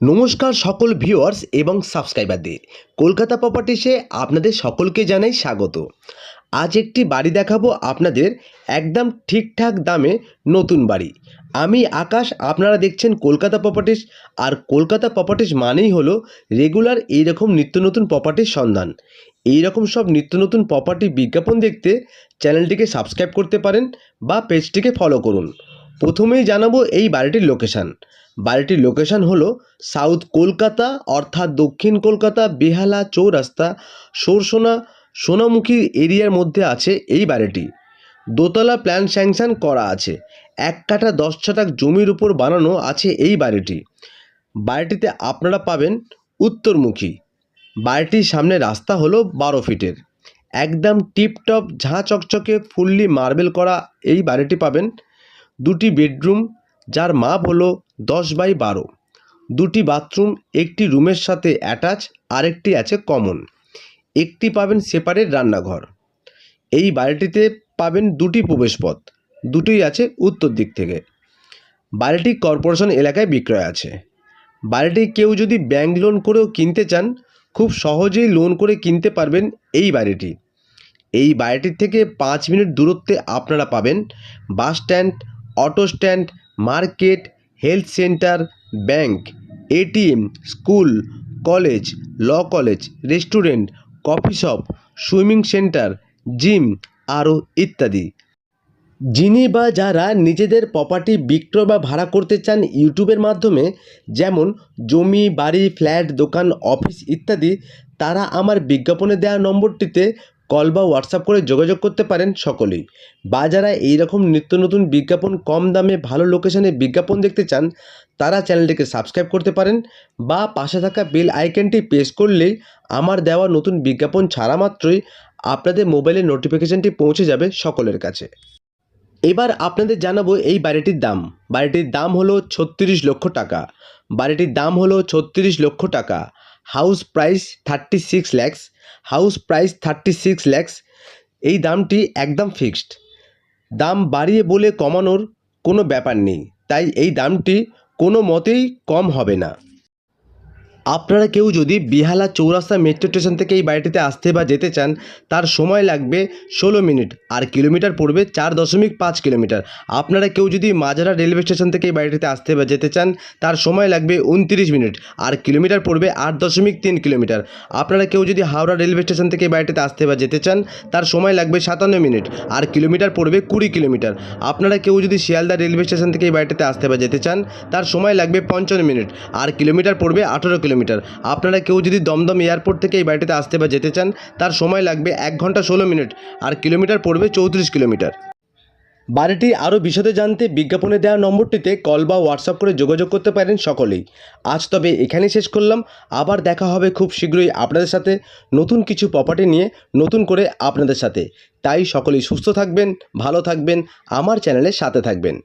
নমস্কার সকল ভিউয়ার্স এবং সাবস্ক্রাইবারদের কলকাতা প্রপার্টিসে আপনাদের সকলকে জানাই স্বাগত। আজ একটি বাড়ি দেখাবো আপনাদের একদম ঠিকঠাক দামে নতুন বাড়ি। আমি আকাশ, আপনারা দেখছেন কলকাতা প্রপার্টিস আর কলকাতা প্রপার্টিস মানেই হলো রেগুলার এইরকম নিত্য নতুন প্রপার্টির সন্ধান। এই রকম সব নিত্য নতুন প্রপার্টি বিজ্ঞাপন দেখতে চ্যানেলটিকে সাবস্ক্রাইব করতে পারেন বা পেজটিকে ফলো করুন। প্রথমেই জানাব এই বাড়িটির লোকেশান বাড়িটির লোকেশন হলো সাউথ কলকাতা, অর্থাৎ দক্ষিণ কলকাতা, বেহালা, চৌরাস্তা, সরসোনা, সোনামুখী এরিয়ার মধ্যে আছে এই বাড়িটি। দোতলা প্ল্যান স্যাংশন করা আছে। এক কাঠা দশ ছটাক জমির উপর বানানো আছে এই বাড়িটি। বাড়িটিতে আপনারা পাবেন উত্তরমুখী। বাড়িটির সামনে রাস্তা হলো বারো ফিটের। একদম টিপটপ, ঝাঁ চকচকে, ফুললি মার্বেল করা এই বাড়িটি পাবেন দুটি বেডরুম, যার মাপ হলো দশ বাই বারো। দুটি বাথরুম, একটি রুমের সাথে অ্যাটাচ, আরেকটি আছে কমন। একটি পাবেন সেপারেট রান্নাঘর। এই বাড়িটিতে পাবেন দুটি প্রবেশপথ, দুটোই আছে উত্তর দিক থেকে। বাড়িটি কর্পোরেশন এলাকায় বিক্রয় আছে। বাড়িটি কেউ যদি ব্যাংক লোন করেও কিনতে চান, খুব সহজেই লোন করে কিনতে পারবেন এই বাড়িটি। এই বাড়িটির থেকে পাঁচ মিনিট দূরত্বে আপনারা পাবেন bus stand auto stand, market, health centre, bank ATM school, college, law college, restaurant, coffee shop, swimming centre, gym আরও ইত্যাদি। যিনি বা যারা নিজেদের প্রপার্টি বিক্রয় বা ভাড়া করতে চান ইউটিউবের মাধ্যমে, যেমন জমি, বাড়ি ফ্ল্যাট দোকান অফিস ইত্যাদি, তারা আমার বিজ্ঞাপনে দেওয়া নম্বরটিতে কল বা হোয়াটসঅ্যাপ করে যোগাযোগ করতে পারেন সকলেই। বা যারা এইরকম নিত্য নতুন বিজ্ঞাপন, কম দামে ভালো লোকেশনে বিজ্ঞাপন দেখতে চান, তারা চ্যানেলটিকে সাবস্ক্রাইব করতে পারেন বা পাশে থাকা বেল আইকনটি প্রেস করলেই আমার দেওয়া নতুন বিজ্ঞাপন ছাড়া মাত্রই আপনাদের মোবাইলে নোটিফিকেশানটি পৌঁছে যাবে সকলের কাছে। এবার আপনাদের জানাব এই বাড়িটির দাম। বাড়িটির দাম হলো ছত্রিশ লক্ষ টাকা। বাড়িটির দাম হলো ছত্রিশ লক্ষ টাকা। House price thirty six lakhs house price thirty six lakhs এই দামটি একদম ফিক্সড দাম বাড়িয়ে বলে কমানোর কোনো ব্যাপার নেই, তাই এই দামটি কোনো মতেই কম হবে না। আপনারা কেউ যদি বিহালা চৌরাস্তা মেট্রো স্টেশন থেকে এই বাড়িটিতে আসতে বা যেতে চান, তার সময় লাগবে ষোলো মিনিট। আর কিলোমিটার পড়বে চার দশমিক পাঁচ কিলোমিটার। আপনারা কেউ যদি মাজারা রেলওয়ে স্টেশন থেকে এই বাড়িটিতে আসতে বা যেতে চান, তার সময় লাগবে উনত্রিশ মিনিট। আর কিলোমিটার পড়বে আট দশমিক তিন কিলোমিটার। আপনারা কেউ যদি হাওড়া রেলওয়ে স্টেশন থেকে এই বাড়িটিতে আসতে বা যেতে চান, তার সময় লাগবে সাতান্ন মিনিট। আর কিলোমিটার পড়বে কুড়ি কিলোমিটার। আপনারা কেউ যদি শিয়ালদা রেলওয়ে স্টেশন থেকে এই বাড়িটিতে আসতে বা যেতে চান, তার সময় লাগবে পঞ্চান্ন মিনিট। আর কিলোমিটার পড়বে আঠেরো কিলোমিটার। আপনারা কেউ যদি দমদম এয়ারপোর্ট থেকে এই বাড়িটিতে আসতে বা যেতে চান, তার সময় লাগবে এক ঘণ্টা ষোলো মিনিট, আর কিলোমিটার পড়বে চৌত্রিশ কিলোমিটার। বাড়িটি আরও বিশদে জানতে বিজ্ঞাপনে দেওয়া নম্বরটিতে কল বা হোয়াটসঅ্যাপ করে যোগাযোগ করতে পারেন সকলেই। আজ তবে এখানেই শেষ করলাম। আবার দেখা হবে খুব শীঘ্রই আপনাদের সাথে নতুন কিছু প্রপার্টি নিয়ে, নতুন করে আপনাদের সাথে। তাই সকলেই সুস্থ থাকবেন, ভালো থাকবেন, আমার চ্যানেলের সাথে থাকবেন।